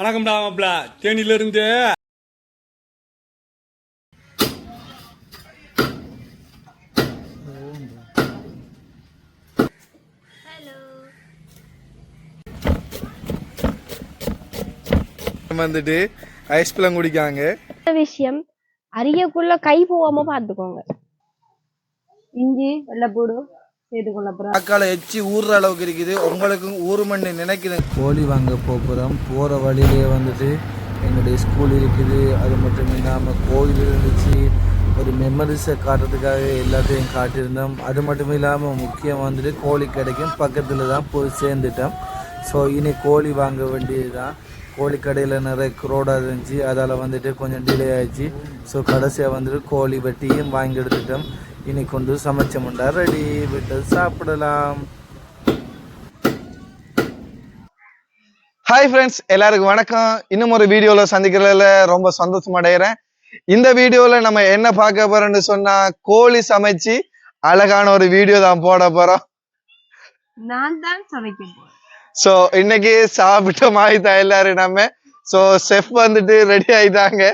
வணக்கம்டா மாப்ள. தேனியில இருந்து வந்துட்டு ஐஸ் பழம் குடிக்காங்க இந்த விஷயம் அரியக்குள்ள கை போகாம பாத்துக்கோங்க இஞ்சி வெள்ளைப்பூடு சேர்த்துக்கொள்ள தக்காளி எச்சி ஊறுற அளவுக்கு இருக்குது. உங்களுக்கும் ஊறுமண்ணு நினைக்குது கோழி வாங்க போகிறோம் போகிற வழியிலே வந்துட்டு எங்களுடைய ஸ்கூல் இருக்குது. அது மட்டும் இல்லாமல் கோயில் இருந்துச்சு. ஒரு மெமரிஸை காட்டுறதுக்காக எல்லாத்தையும் காட்டியிருந்தோம். அது மட்டும் இல்லாமல் முக்கியம் வந்துட்டு கோழி கடைக்கும் பக்கத்தில் தான் போய் சேர்ந்துட்டோம். ஸோ இனி கோழி வாங்க வேண்டியது தான் கோழி கடையில் நிறைய குரோடாக இருந்துச்சு. அதால் வந்துட்டு கொஞ்சம் டிலே ஆயிடுச்சு. ஸோ கடைசியாக வந்துட்டு கோழி வெட்டியும் வாங்கி எடுத்துட்டோம். இனி கொண்டு சமைச்சோம்டா ரெடி விட்டு சாப்பிடலாம். ஹாய் ஃப்ரெண்ட்ஸ் எல்லாருக்கும் வணக்கம். இன்னும் ஒரு வீடியோவில் சந்திக்கிறதுல ரொம்ப சந்தோஷம் அடைகிறேன் இந்த வீடியோவில் நம்ம என்ன பார்க்க போறோம்னு சொன்னா கோழி சமைச்சு அழகான ஒரு வீடியோ தான் போட போறோம். நான் தான் சமைக்க போறேன். ஸோ இன்னைக்கு சாப்பிட்ட மாதிரி தான் எல்லாரும் நம்ம. ஸோ செஃப் வந்துட்டு ரெடி ஆயிட்டாங்க.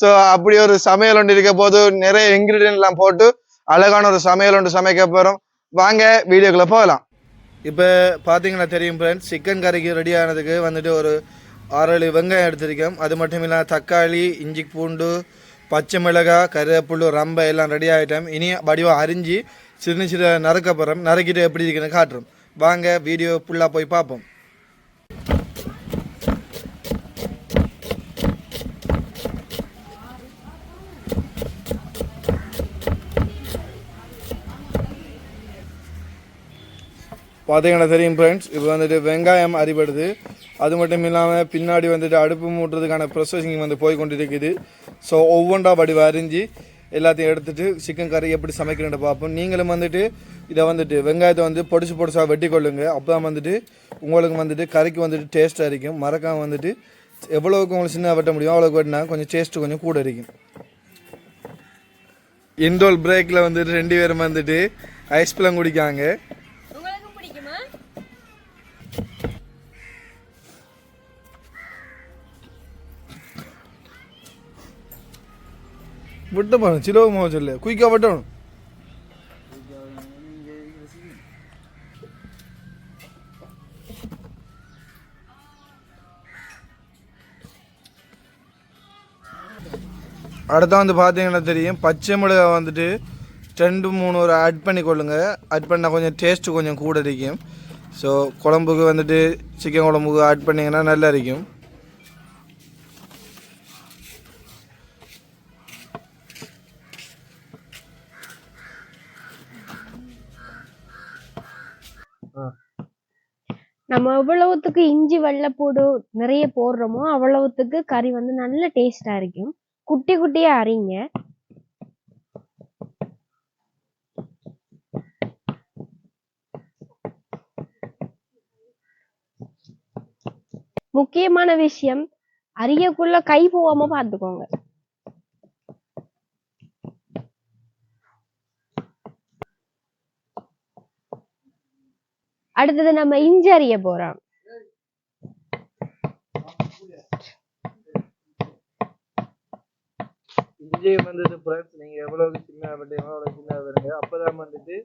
ஸோ அப்படி ஒரு சமையல் ஒன்று இருக்க போது நிறைய இன்கிரீடியன்ட் எல்லாம் போட்டு அழகான ஒரு சமையல் ஒன்று சமைக்க போகிறோம் வாங்க வீடியோக்குள்ளே போகலாம். இப்போ பார்த்தீங்கன்னா தெரியும் ஃப்ரெண்ட்ஸ் சிக்கன் கறிக்கு ரெடி ஆனதுக்கு வந்துட்டு ஒரு ஆறு வெங்காயம் எடுத்திருக்கோம் அது மட்டும் இல்லாமல் தக்காளி இஞ்சி பூண்டு பச்சை மிளகாய் கருவேப்புள்ளு ரம்பை எல்லாம் ரெடி ஆகிட்டோம் இனி வடிவம் அரிஞ்சு சின்ன சின்ன நறுக்க போகிறோம் நறுக்கிட்டு எப்படி இருக்குன்னு காட்டுறோம். வாங்க வீடியோ ஃபுல்லாக போய் பார்ப்போம். பார்த்தீங்கன்னா தெரியும் ஃப்ரெண்ட்ஸ் இப்போ வந்துட்டு வெங்காயம் அரிபடுது. அது மட்டும் இல்லாமல் பின்னாடி வந்துட்டு அடுப்பு மூட்டுறதுக்கான ப்ரொசஸிங் வந்து போய் கொண்டு இருக்குது ஸோ ஒவ்வொன்றா வடிவ அரிஞ்சு எல்லாத்தையும் எடுத்துகிட்டு சிக்கன் கறி எப்படி சமைக்கிறேன்னு பார்ப்போம். நீங்களும் வந்துட்டு இதை வந்துட்டு வெங்காயத்தை வந்து பொடிசு பொடிசாக வெட்டி கொள்ளுங்க. அப்போ தான் வந்துட்டு உங்களுக்கு வந்துட்டு கறிக்கு வந்துட்டு டேஸ்ட்டாக இருக்கும். மறக்காமல் வந்துட்டு எவ்வளோக்கு உங்களுக்கு சின்ன வெட்ட முடியும் அவ்வளோக்கு வெட்டினா கொஞ்சம் டேஸ்ட்டு கொஞ்சம் கூட இருக்கும். இன்டோல் பிரேக்கில் வந்துட்டு ரெண்டு பேரும் வந்துட்டு ஐஸ் பழம் குடிக்காங்க. விட்ட போகணும் சிலோகமாக சொல்லு குயிக்காக விட்டணும் அடுத்த வந்து பார்த்தீங்கன்னா தெரியும் பச்சை மிளகாய் வந்துட்டு ரெண்டு மூணு ஒரு ஆட் பண்ணி கொள்ளுங்கள் ஆட் பண்ணால் கொஞ்சம் டேஸ்ட்டு கொஞ்சம் கூட இருக்கும் ஸோ குழம்புக்கு வந்துட்டு சிக்கன் குழம்புக்கு ஆட் பண்ணிங்கன்னா நல்லா இருக்கும் நம்ம எவ்வளவுத்துக்கு இஞ்சி வெள்ளைப்பூடு நிறைய போடுறோமோ அவ்வளவுத்துக்கு கறி வந்து நல்ல டேஸ்டா இருக்கும். குட்டி குட்டியா அரிங்க. முக்கியமான விஷயம் அரியக்குள்ள கை போகாம பாத்துக்கோங்க அடுத்தது நம்ம இஞ்சி அறிய போறோம். இஞ்சி வந்துட்டு ஃப்ரெண்ட்ஸ் நீங்கள் எவ்வளவு சின்ன வெட்டுங்களோ அவ்வளோ சின்ன வருங்க அப்போ தான் வந்துட்டு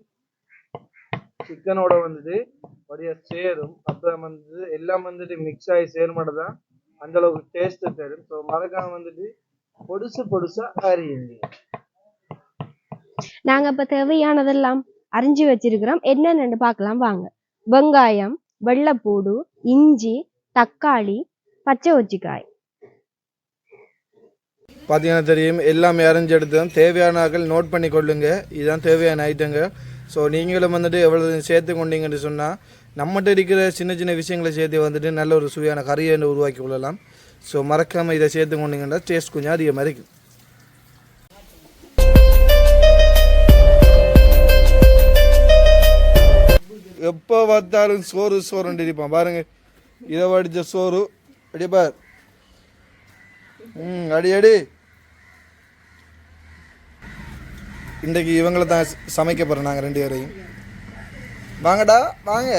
சிக்கனோட வந்துட்டு அப்படியே சேரும். அப்போ தான் வந்துட்டு எல்லாம் வந்துட்டு மிக்ஸ் ஆகி சேர்மாட தான் அந்த அளவுக்கு டேஸ்ட் தரும். ஸோ மறக்காம வந்துட்டு பொடுசு பொடுசா அரியுங்க நாங்க இப்ப தேவையானதெல்லாம் அரிஞ்சு வச்சிருக்கிறோம். என்னென்னு பார்க்கலாம். வாங்க. வெங்காயம் வெள்ளைப்பூடு இஞ்சி தக்காளி பச்சை ஒச்சிக்காய் பார்த்தீங்கன்னா தெரியும் எல்லாமே அரைஞ்சு எடுத்தோம் தேவையான ஆட்கள் நோட் பண்ணி கொள்ளுங்க. இதுதான் தேவையான ஐட்டங்க ஸோ நீங்களும் வந்துட்டு எவ்வளோ சேர்த்து கொண்டீங்கன்னு சொன்னால் நம்மகிட்ட இருக்கிற சின்ன சின்ன விஷயங்களை சேர்த்து வந்துட்டு நல்ல ஒரு சுவையான கறியை உருவாக்கி கொள்ளலாம். ஸோ மறக்காமல் இதை சேர்த்து கொண்டீங்கன்னா டேஸ்ட் கொஞ்சம் அதிகமாக இருக்குது எப்போ பார்த்தாலும் சோறு சோறுன்னு இருப்பான். பாருங்க. இதை வடித்த சோறு அடிப்பார் ம் அடி அடி. இன்றைக்கு இவங்கள தான் சமைக்க போகிறோம் நாங்கள் ரெண்டு பேரையும். வாங்கடா வாங்க.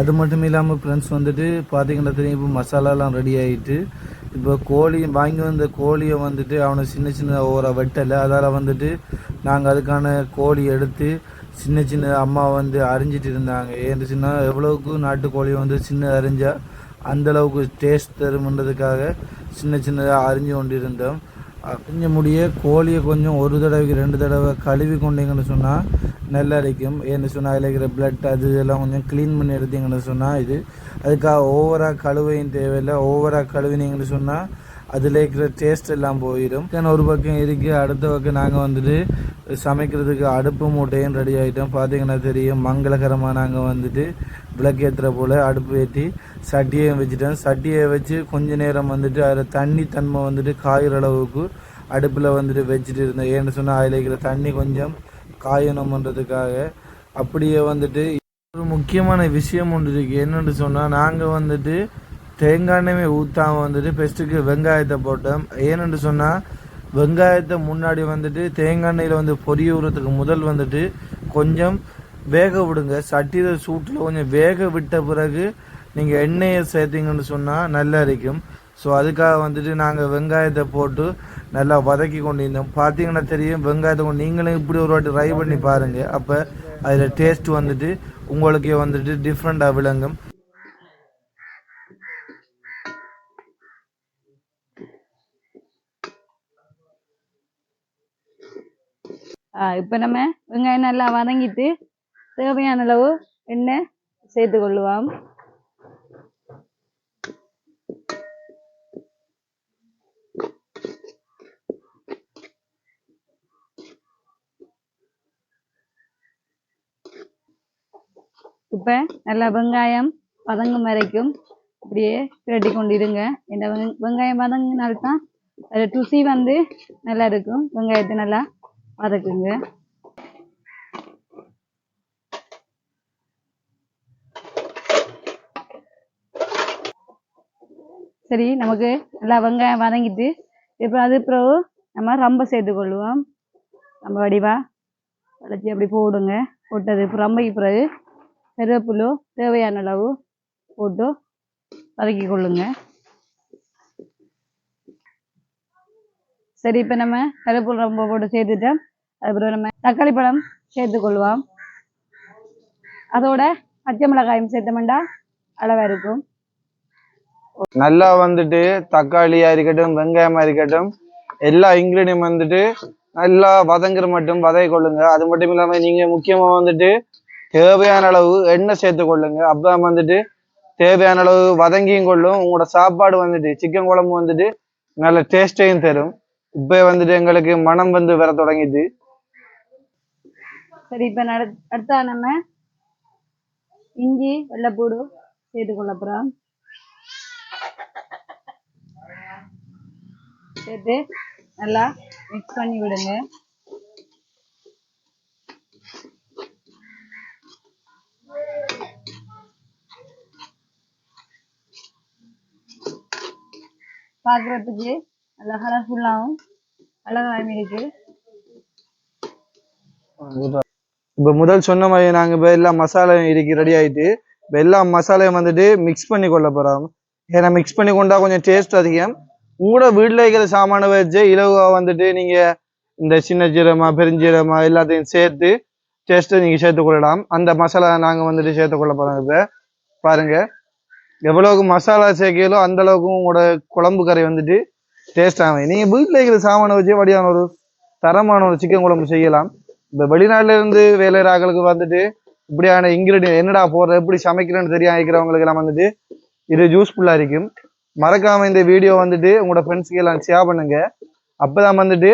அது மட்டும் இல்லாமல் ஃப்ரெண்ட்ஸ் வந்துட்டு பார்த்தீங்கன்னா தெரியும் இப்போ மசாலாலாம் ரெடி ஆகிட்டு இப்போ கோழி வாங்கி வந்த கோழியை வந்துட்டு அவனை சின்ன சின்ன ஓர வெட்டலை. அதால் வந்துட்டு நாங்கள் அதுக்கான கோழி எடுத்து சின்ன சின்ன அம்மா வந்து அரிஞ்சிட்டு இருந்தாங்க. ஏன் சின்ன எவ்வளவுக்கு நாட்டுக்கோழி வந்து சின்ன அரிஞ்சா அந்த அளவுக்கு டேஸ்ட் தருமன்றதுக்காக சின்ன சின்னதாக அரிஞ்சு கொண்டு இருந்தோம் அரிஞ்ச முடிய கோழியை கொஞ்சம் ஒரு தடவைக்கு ரெண்டு தடவை கழுவி கொண்டீங்கன்னு சொன்னால் நல்லா அடிக்கும் ஏன்னு சொன்னால் அதில் இருக்கிற பிளட் அது இதெல்லாம் கொஞ்சம் க்ளீன் பண்ணி எடுத்தீங்கன்னு சொன்னால் இது. அதுக்காக ஓவராக கழுவையும் தேவையில்லை. ஓவராக கழுவினீங்கன்னு சொன்னால் அதில் இருக்கிற டேஸ்ட் எல்லாம் போயிடும். ஏன்னா ஒரு பக்கம் இருக்குது அடுத்த பக்கம் நாங்கள் வந்துட்டு சமைக்கிறதுக்கு அடுப்பு மூட்டையும் ரெடி ஆகிட்டோம் பார்த்தீங்கன்னா தெரியும் மங்களகரமாக நாங்கள் வந்துட்டு விளக்கேற்றுற போல் அடுப்பு ஏற்றி சட்டியையும் வச்சுட்டோம். சட்டியை வச்சு கொஞ்ச நேரம் வந்துட்டு அதில் தண்ணி தன்மை வந்துட்டு காயிற அளவுக்கு அடுப்பில் வந்துட்டு வச்சுட்டு இருந்தோம். ஏன்னு சொன்னால் அதில் இருக்கிற தண்ணி கொஞ்சம் காயணுமன்றதுக்காக. அப்படியே வந்துட்டு ஒரு முக்கியமான விஷயம் ஒன்று இருக்குது என்னென்னு சொன்னால் நாங்கள் வந்துட்டு தேங்காய் எண்ணெயுமே ஊற்றாமல் வந்துட்டு பெஸ்ட்டுக்கு வெங்காயத்தை போட்டோம். ஏன்னு சொன்னால் வெங்காயத்தை முன்னாடி வந்துட்டு தேங்காய் எண்ணெயில் வந்து பொரிய விடுறதுக்கு முதல் வந்துட்டு கொஞ்சம் வேக விடுங்க. சட்டியில் சூட்டில் கொஞ்சம் வேக விட்ட பிறகு நீங்கள் எண்ணெயை சேர்த்தீங்கன்னு சொன்னால் நல்லா இருக்கும் ஸோ அதுக்காக வந்துட்டு நாங்கள் வெங்காயத்தை போட்டு நல்லா வதக்கி கொண்டு இருந்தோம் பார்த்தீங்கன்னா தெரியும் வெங்காயத்தை கொண்டு நீங்களும் இப்படி ஒரு வாட்டி ட்ரை பண்ணி பாருங்கள் அப்போ அதில் டேஸ்ட் வந்துட்டு உங்களுக்கே வந்துட்டு டிஃப்ரெண்ட்டாக விளங்கும். இப்போ நம்ம வெங்காயம் நல்லா வதங்கிட்டு தேவையான அளவு எண்ணெய் சேர்த்து கொள்ளுவோம். இப்போ நல்லா வெங்காயம் வதங்கும் வரைக்கும் அப்படியே கொண்டு இருங்க இந்த வெங்க- வெங்காயம் வதங்கினால்தான் அது ருசி வந்து நல்லா இருக்கும். வெங்காயத்தை நல்லா வதக்குங்க சரி நமக்கு நல்லா வெங்காயம் வதங்கிட்டு இப்போ அது பிறகு நம்ம ரம்பை சேர்த்து கொள்ளுவோம் நம்ம வடிவா வளைச்சி அப்படி போடுங்க. போட்டது இப்போ ரம்பைக்கு பிறகு கருவேப்பிலோ தேவையான அளவு போட்டு வதக்கி கொள்ளுங்க. சரி இப்போ நம்ம கருவேப்பிலை ரொம்ப போட்டு சேர்த்துட்டோம். அதுக்கப்புறம் நம்ம தக்காளி பழம் சேர்த்துக்கொள்வோம் அதோட பச்சை மிளகாயும் சேர்த்தமெண்டா அளவாக இருக்கும். நல்லா வந்துட்டு தக்காளியா இருக்கட்டும் வெங்காயமா இருக்கட்டும் எல்லா இன்கிரீடியம் வந்துட்டு நல்லா வதங்குற மட்டும் வதக்கி கொள்ளுங்க. அது மட்டும் இல்லாம நீங்க முக்கியமா வந்துட்டு தேவையான அளவு எண்ணெய் சேர்த்து கொள்ளுங்க. அப்பதான் வந்துட்டு தேவையான அளவு வதங்கியும் கொள்ளும். உங்களோட சாப்பாடு வந்துட்டு சிக்கன் குழம்பு வந்துட்டு நல்ல டேஸ்டையும் தரும். இப்போ வந்துட்டு எங்களுக்கு மனம் வந்து வர தொடங்கிது சரி இப்போ நட அடுத்தா நம்ம இஞ்சி வெள்ளைப்பூடு சேர்த்து கொள்ள போகிறோம் சேர்த்து நல்லா மிக்ஸ் பண்ணி விடுங்க. பார்க்குறதுக்கு நல்லா கலர்ஃபுல்லாகவும் அழகாகவும் இருக்கு இப்போ முதல் சொன்ன மாதிரி நாங்கள் இப்போ எல்லா மசாலையும் இருக்கு ரெடி ஆகிட்டு இப்போ எல்லா மசாலையும் வந்துட்டு மிக்ஸ் பண்ணி கொள்ள போகிறோம் ஏன்னா மிக்ஸ் பண்ணி கொண்டா கொஞ்சம் டேஸ்ட் அதிகம். உங்களோட வீட்டில் இருக்கிற சாமானை வச்சு இலவாக வந்துட்டு நீங்கள் இந்த சின்ன ஜீரமா பெருஞ்சீரமா எல்லாத்தையும் சேர்த்து டேஸ்ட்டு நீங்கள் சேர்த்து கொள்ளலாம். அந்த மசாலா நாங்கள் வந்துட்டு சேர்த்து கொள்ள போகிறோம் இப்போ. பாருங்க. எவ்வளவுக்கு மசாலா சேர்க்கையிலோ அந்த அளவுக்கு உங்களோட குழம்பு கறி வந்துட்டு டேஸ்ட் ஆகும். நீங்கள் வீட்டில் இருக்கிற சாமானை வச்சு வடியான ஒரு தரமான ஒரு சிக்கன் குழம்பு செய்யலாம். இந்த வெளிநாட்டுல இருந்து வேலை வந்துட்டு இப்படியான இன்கிரீடியன் என்னடா போடுற எப்படி சமைக்கிறேன்னு தெரியாம இருக்கிறவங்களுக்கு எல்லாம் வந்துட்டு இது யூஸ்ஃபுல்லா இருக்கும். மறக்காம இந்த வீடியோ வந்துட்டு உங்களோட ஃப்ரெண்ட்ஸ்க்கு எல்லாம் ஷேர் பண்ணுங்க. அப்பதான் வந்துட்டு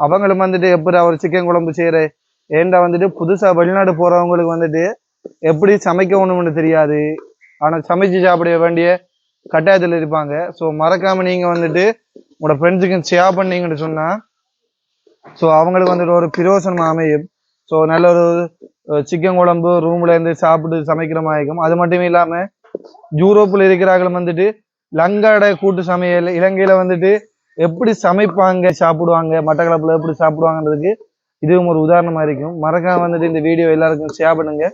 அவங்களும் வந்துட்டு எப்படி ஒரு சிக்கன் குழம்பு செய்யற ஏன்டா வந்துட்டு புதுசா வெளிநாடு போறவங்களுக்கு வந்துட்டு எப்படி சமைக்கணும்னு தெரியாது. ஆனா சமைச்சு சாப்பிட வேண்டிய கட்டாயத்துல இருப்பாங்க. ஸோ மறக்காம நீங்க வந்துட்டு உங்களோட ஃப்ரெண்ட்ஸுக்கு ஷேர் பண்ணீங்கன்னு சொன்னா ஸோ அவங்களுக்கு வந்துட்டு ஒரு பிரயோசனம் அமையும். ஸோ நல்ல ஒரு சிக்கன் குழம்பு ரூம்ல இருந்து சாப்பிட்டு சமைக்கிற மாதிரி இருக்கும். அது மட்டும் இல்லாம யூரோப்பில் இருக்கிறார்கள் வந்துட்டு லங்காட கூட்டு சமையல் இலங்கையில வந்துட்டு எப்படி சமைப்பாங்க சாப்பிடுவாங்க மட்டக்களப்புல எப்படி சாப்பிடுவாங்கன்றதுக்கு இதுவும் ஒரு உதாரணமா இருக்கும். மறக்காம வந்துட்டு இந்த வீடியோ எல்லாருக்கும் ஷேர் பண்ணுங்க.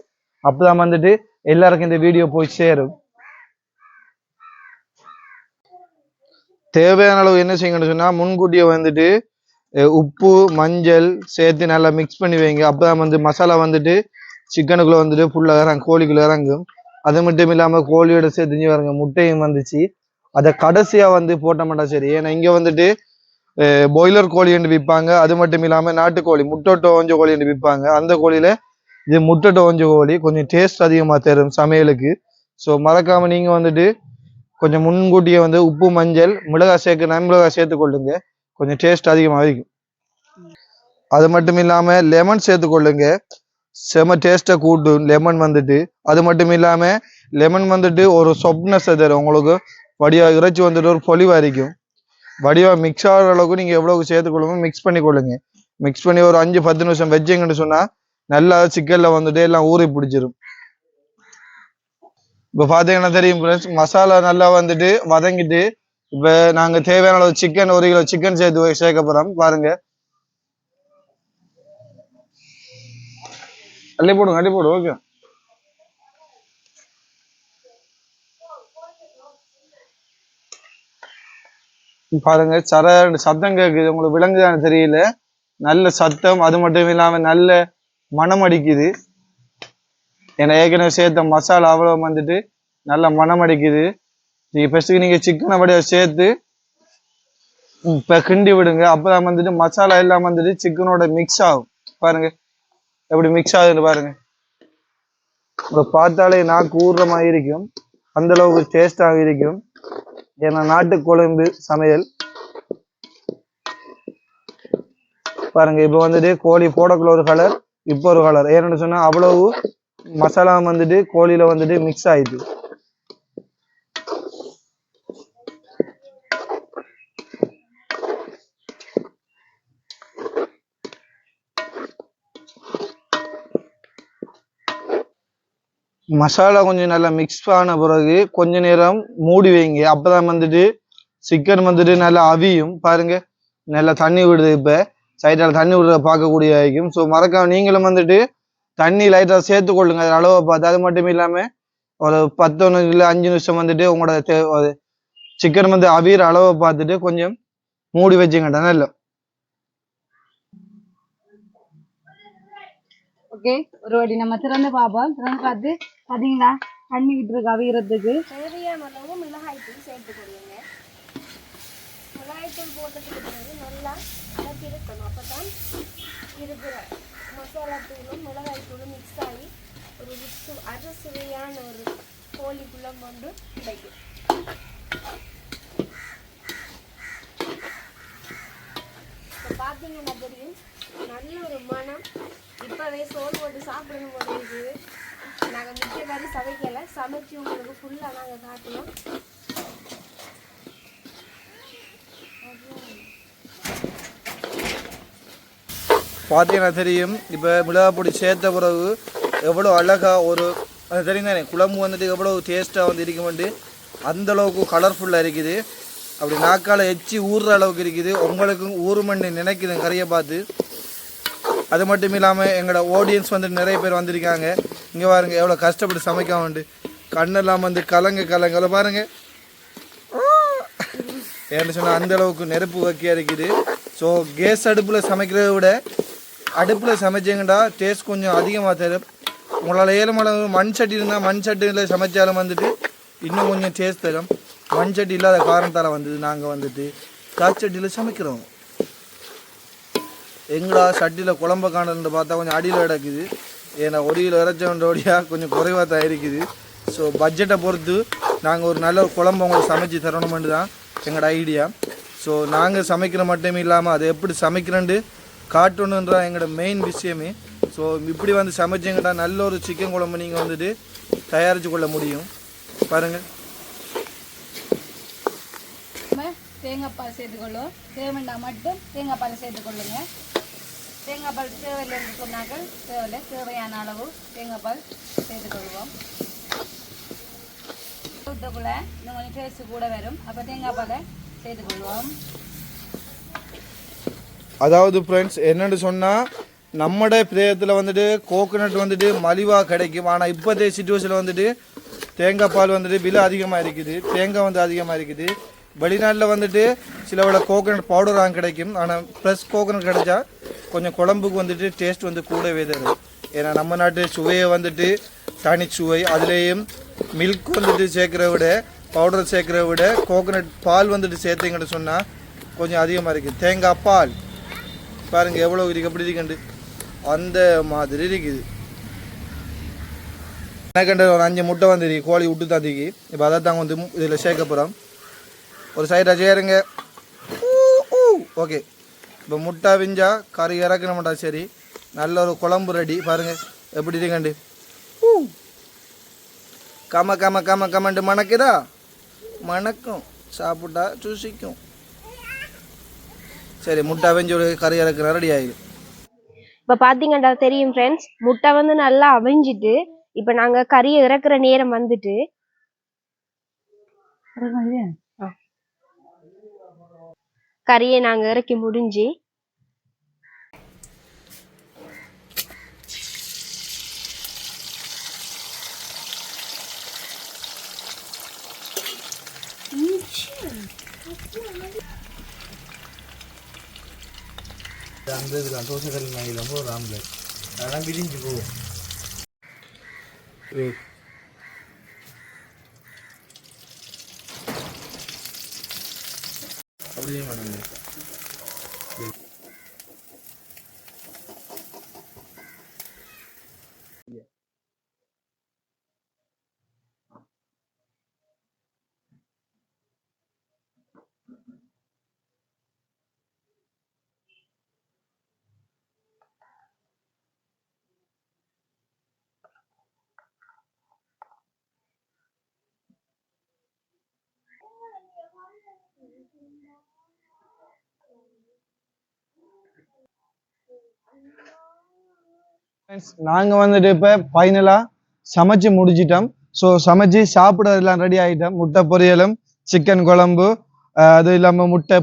அப்பதான் வந்துட்டு எல்லாருக்கும் இந்த வீடியோ போய் சேரும். தேவையான அளவு என்ன செய்யணும்னு சொன்னா முன்கூட்டியே வந்துட்டு உப்பு மஞ்சள் சேர்த்து நல்லா மிக்ஸ் பண்ணி வைங்க. அப்பதான் வந்து மசாலா வந்துட்டு சிக்கனுக்குள்ளே வந்துட்டு ஃபுல்லாக இறங்கும் கோழிக்குள்ளே இறங்கும். அது மட்டும் இல்லாமல் கோழியோட சேர்த்து வரங்க முட்டையும் வந்துச்சு. அதை கடைசியாக வந்து போட்ட மாட்டா சரி. ஏன்னா இங்கே வந்துட்டு பாய்லர் கோழி என்று விற்பாங்க. அது மட்டும் இல்லாமல் நாட்டுக்கோழி முட்டோட்டோ ஓஞ்ச கோழி என்று விற்பாங்க. அந்த கோழியில் இது முட்டோட்டோ ஓஞ்ச கோழி. கொஞ்சம் டேஸ்ட் அதிகமாக தரும் சமையலுக்கு. ஸோ மறக்காமல் நீங்கள் வந்துட்டு கொஞ்சம் முன்கூட்டியே வந்து உப்பு மஞ்சள் மிளகாய் சேர்க்க நன்மிளகாய் சேர்த்து கொள்ளுங்கள் கொஞ்சம் டேஸ்ட் அதிகமாக இருக்கும். அது மட்டும் இல்லாமல் லெமன் சேர்த்துக்கொள்ளுங்க செம டேஸ்ட்டை கூட்டும். லெமன் வந்துட்டு அது மட்டும் இல்லாமல் லெமன் வந்துட்டு ஒரு சொப்னஸ் தரும். உங்களுக்கு வடிவாக இறைச்சி வந்துட்டு ஒரு பொலிவாக இருக்கும் வடிவாக மிக்ஸ் ஆகிற அளவுக்கு நீங்கள் எவ்வளவு சேர்த்துக்கொள்ளுமோ மிக்ஸ் பண்ணி கொள்ளுங்க. மிக்ஸ் பண்ணி ஒரு அஞ்சு பத்து நிமிஷம் வச்சிங்கன்னு சொன்னால் நல்லா சிக்கலில் வந்துட்டு எல்லாம் ஊறி பிடிச்சிரும். இப்போ பார்த்தீங்கன்னா தெரியும் ஃப்ரெண்ட்ஸ் மசாலா நல்லா வந்துட்டு வதங்கிட்டு இப்ப நாங்க தேவையான அளவு சிக்கன் ஒரு கிலோ சிக்கன் சேர்த்து சேர்க்க போறோம். பாருங்க. அள்ளி போடுங்க அள்ளி போடு ஓகே பாருங்க சர சத்தம் கேக்குது. உங்களுக்கு விலங்குதான்னு தெரியல. நல்ல சத்தம் அது மட்டும் இல்லாம நல்ல மனம் அடிக்குது. ஏன்னா ஏற்கனவே சேர்த்த மசாலா அவ்வளவு வந்துட்டு நல்ல மனம் அடிக்குது. நீங்கள் ஃபஸ்ட்டுக்கு நீங்கள் சிக்கனை அப்படியே சேர்த்து இப்போ கிண்டி விடுங்க. அப்புறம் வந்துட்டு மசாலா எல்லாம் வந்துட்டு சிக்கனோட மிக்ஸ் ஆகும். பாருங்க. எப்படி மிக்ஸ் ஆகுதுன்னு பாருங்க. இப்போ பார்த்தாலே நாக்கு ஊறுற மாதிரி இருக்கும். அந்த அளவுக்கு டேஸ்டாக இருக்கும். ஏன்னா நாட்டு குழம்பு சமையல். பாருங்க இப்போ வந்துட்டு கோழி போடக்குள்ள ஒரு கலர் இப்போ ஒரு கலர் ஏன்னு சொன்னால் அவ்வளவு மசாலா வந்துட்டு கோழியில வந்துட்டு மிக்ஸ் ஆயிடுது. மசாலா கொஞ்சம் நல்லா மிக்ஸ் ஆன பிறகு கொஞ்ச நேரம் மூடி வைங்க. அப்பதான் வந்துட்டு சிக்கன் வந்துட்டு நல்லா அவியும். பாருங்க நல்லா தண்ணி விடுது இப்ப. சைடால தண்ணி விடுறத பார்க்கக்கூடிய ஆகிக்கும் ஸோ மறக்காம நீங்களும் வந்துட்டு தண்ணி லைட்டாக சேர்த்து கொள்ளுங்க. அது அளவை பார்த்து. அது மட்டும் இல்லாமல் ஒரு பத்தொன்று இல்லை அஞ்சு நிமிஷம் வந்துட்டு உங்களோட சிக்கன் வந்து அவியிற அளவை பார்த்துட்டு கொஞ்சம் மூடி வச்சுங்கட்டா நல்லா ஓகே ஒரு வாட்டி நம்ம திறந்து பார்ப்போம். திறந்து பார்த்து பார்த்தீங்களா தண்ணி விட்டுருக்கு அவிகிறதுக்கு தேவையான அளவு மிளகாய் தூள் சேர்த்துக்கொள்ளுங்க மிளகாய் தூள் போட்டதுக்கு பிறகு நல்லா கலக்கி இருக்கணும் அப்பதான் இருக்கிற மசாலா தூளும் மிளகாய் தூளும் மிக்ஸ் ஆகி ஒரு ருசு அறுசுவையான ஒரு கோழி குழம்பு கொண்டு கிடைக்கும். இப்போ பார்த்தீங்கன்னா தெரியும் நல்ல ஒரு மனம் இப்போவே சோறு போட்டு சாப்பிடணும் போது இருக்குது. நாங்கள் மிச்ச மாதிரி சமைக்கலை. சமைச்சு உங்களுக்கு ஃபுல்லாக நாங்கள் காட்டுவோம் பார்த்தீங்கன்னா தெரியும் இப்போ மிளகாய் பொடி சேர்த்த பிறகு எவ்வளோ அழகாக ஒரு அது தெரியும் தானே குழம்பு வந்துட்டு எவ்வளோ டேஸ்ட்டாக வந்து இருக்குமெண்டு அந்த அளவுக்கு கலர்ஃபுல்லாக இருக்குது. அப்படி நாக்கால் எச்சி ஊறுற அளவுக்கு இருக்குது. உங்களுக்கும் ஊறுமண்ணு நினைக்குது கறியை பார்த்து. அது மட்டும் இல்லாமல் எங்களோட ஆடியன்ஸ் வந்துட்டு நிறைய பேர் வந்திருக்காங்க. இங்கே பாருங்க எவ்வளோ கஷ்டப்பட்டு சமைக்க உண்டு. கண்ணெல்லாம் வந்து கலங்க கலங்கல பாருங்க. ஏன்னு சொன்னால் அந்த அளவுக்கு நெருப்பு வக்கியாக இருக்குது. ஸோ கேஸ் அடுப்பில் சமைக்கிறத விட அடுப்பில் சமைச்சிங்கடா டேஸ்ட் கொஞ்சம் அதிகமாக தரும். உங்களால் ஏழு மண் சட்டி இருந்தால் மண் சட்டியில் சமைச்சாலும் வந்துட்டு இன்னும் கொஞ்சம் டேஸ்ட் தரும். மண் சட்டி இல்லாத காரணத்தால் வந்தது நாங்கள் வந்துட்டு காச்சட்டியில் சமைக்கிறோம். எங்கடா சட்டியில் குழம்ப காணலன்னு பார்த்தா கொஞ்சம் அடியில் கிடக்குது. ஏன்னா ஒரு கிலோ இறைச்சவன்றோடையா கொஞ்சம் குறைவாக தான் இருக்குது ஸோ பட்ஜெட்டை பொறுத்து நாங்கள் ஒரு நல்ல குழம்பு உங்களுக்கு சமைச்சு தரணுமென்று தான் எங்களோட ஐடியா ஸோ நாங்கள் சமைக்கிற மட்டும் இல்லாமல் அதை எப்படி சமைக்கிறேன்ட்டு காட்டணுன்ற எங்களோட மெயின் விஷயமே. ஸோ இப்படி வந்து சமைச்சிங்கடா நல்ல ஒரு சிக்கன் குழம்பு நீங்கள் வந்துட்டு தயாரித்து கொள்ள முடியும். பாருங்கள் தேங்காய் பால் சேர்த்துக்கொள்ளும். தேவைண்டா மட்டும் தேங்காய் பால் சேர்த்துக்கொள்ளுங்க. தேங்காய் பால் தேவையில்லைன்னு சொன்னார்கள். தேவையில்லை தேவையான அளவு தேங்காய் பால் கொள்வோம். ஊற்றக்குள்ள இன்னும் கொஞ்சம் டேஸ்ட் கூட வரும். அப்போ தேங்காய் பாலை கொள்வோம். அதாவது ஃப்ரெண்ட்ஸ் என்னென்னு சொன்னால் நம்மட பிரேயத்தில் வந்துட்டு கோகோனட் வந்துட்டு மலிவாக கிடைக்கும். ஆனால் இப்போதைய சுச்சுவேஷனில் வந்துட்டு தேங்காய் பால் வந்துட்டு விலை அதிகமாக இருக்குது. தேங்காய் வந்து அதிகமாக இருக்குது. வெளிநாட்டில் வந்துட்டு சில விட கோகோனட் பவுடர் வாங்க கிடைக்கும். ஆனால் ப்ளஸ் கோகோனட் கிடைச்சா கொஞ்சம் குழம்புக்கு வந்துட்டு டேஸ்ட் வந்து கூடவே தரும் ஏன்னா நம்ம நாட்டு சுவையை வந்துட்டு தனி சுவை. அதுலேயும் மில்க் வந்துட்டு சேர்க்குற விட பவுடர் சேர்க்குற விட கோகோனட் பால் வந்துட்டு சேர்த்தீங்கன்னு சொன்னால் கொஞ்சம் அதிகமாக இருக்குது தேங்காய் பால். பாருங்கள் எவ்வளோ இருக்கு எப்படி இருக்குண்டு அந்த மாதிரி இருக்குது. எனக்கண்ட ஒரு அஞ்சு முட்டை வந்துருக்கு கோழி விட்டு தாத்திக்கு இப்போ அதை தாங்க வந்து இதில் சேர்க்க போகிறோம் ஒரு சைடாக சேருங்க. ஓகே இப்போ முட்டை விஞ்சா கறி இறக்கண மாட்டா சரி. நல்ல ஒரு குழம்பு ரெடி பாருங்க எப்படி இருக்கண்டு ஊ. கம கம கம கமண்டு மணக்குதா? மணக்கும். சாப்பிட்டா ருசிக்கும் சரி முட்டை வெஞ்சு ஒரு கறி இறக்குற ரெடி ஆயிடும் இப்ப பாத்தீங்கன்னா தெரியும் ஃப்ரெண்ட்ஸ் முட்டை வந்து நல்லா அவிஞ்சிட்டு இப்ப நாங்க கறியை இறக்குற நேரம் வந்துட்டு. கறியை நாங்க இறக்கி முடிஞ்சு அந்த இதுலாம் தோசைக்கல் ரொம்ப ஆம்லெட் அதெல்லாம் விரிஞ்சு போகும் அப்படியே மேடம். நாங்க வந்துட்டு இப்ப பைனலா சமைச்சு முடிச்சிட்டோம். ஸோ சமைச்சு சாப்பிடறதுலாம் ரெடி ஆயிட்டோம். முட்டை பொரியலும் சிக்கன் குழம்பு அது இல்லாம முட்டை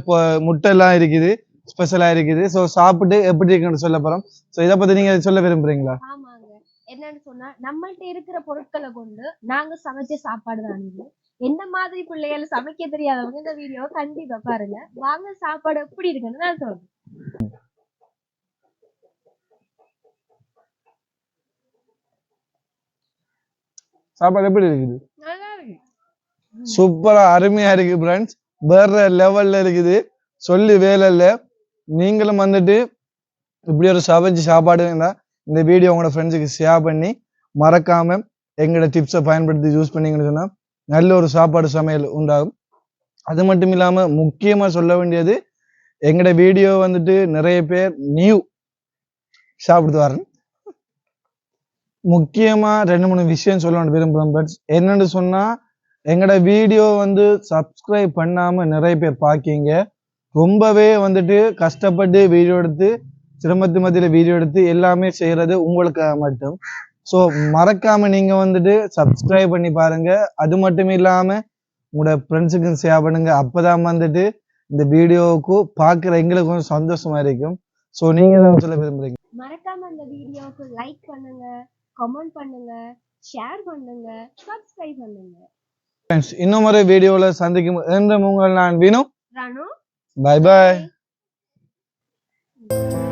முட்டை எல்லாம் இருக்குது. ஸ்பெஷலா இருக்குது. ஸோ சாப்பிட்டு எப்படி இருக்குன்னு சொல்ல போறோம். ஸோ இதை பத்தி நீங்க சொல்ல விரும்புறீங்களா? ஆமாங்க. என்னன்னு சொன்னா நம்மள்ட்ட இருக்கிற பொருட்களை கொண்டு நாங்க சமைச்ச சாப்பாடு தான் என்ன எந்த மாதிரி பிள்ளைகள் சமைக்க தெரியாதவங்க இந்த வீடியோ கண்டிப்பா பாருங்க. வாங்க சாப்பாடு எப்படி இருக்குன்னு நான் சொல்றேன். சாப்பாடு எப்படி இருக்குது? சூப்பரா அருமையா இருக்கு ஃப்ரெண்ட்ஸ் வேற லெவல்ல இருக்குது. சொல்லி வேலை இல்ல. நீங்களும் வந்துட்டு இப்படி ஒரு சமைச்சு சாப்பாடு இருந்தா இந்த வீடியோ உங்களோட ஃப்ரெண்ட்ஸுக்கு ஷேர் பண்ணி மறக்காம எங்களோட டிப்ஸை பயன்படுத்தி யூஸ் பண்ணீங்கன்னு சொன்னா நல்ல ஒரு சாப்பாடு சமையல் உண்டாகும். அது மட்டும் இல்லாம முக்கியமா சொல்ல வேண்டியது எங்களோட வீடியோ வந்துட்டு நிறைய பேர் நியூ சாப்பிட்டு முக்கியமாக முக்கியமா ரெண்டு மூணு விஷயம் சொல்ல விரும்புறேன் பட் என்னன்னு சொன்னா எங்களோட வீடியோ வந்து சப்ஸ்கிரைப் பண்ணாம நிறைய பேர் பார்க்கிங்க ரொம்பவே வந்துட்டு கஷ்டப்பட்டு வீடியோ எடுத்து சிரமத்து மத்தியில வீடியோ எடுத்து எல்லாமே செய்யறது உங்களுக்காக மட்டும். ஸோ மறக்காம நீங்க வந்துட்டு சப்ஸ்கிரைப் பண்ணி பாருங்க. அது மட்டும் இல்லாம உங்களோட ஃப்ரெண்ட்ஸுக்கும் ஷேர் பண்ணுங்க. அப்பதான் வந்துட்டு இந்த வீடியோவுக்கு பார்க்குற எங்களுக்கு கொஞ்சம் சந்தோஷமா இருக்கும். ஸோ நீங்க தான் சொல்ல விரும்புறீங்க. மறக்காம அந்த வீடியோவுக்கு லைக் பண்ணுங்க. கமெண்ட் பண்ணுங்க ஷேர் பண்ணுங்க சப்ஸ்கிரைப் பண்ணுங்க. Friends, இன்னும் ஒரு வீடியோல சந்திக்கும் என்ற உங்கள் நான் Vinu Ranu bye bye Bye.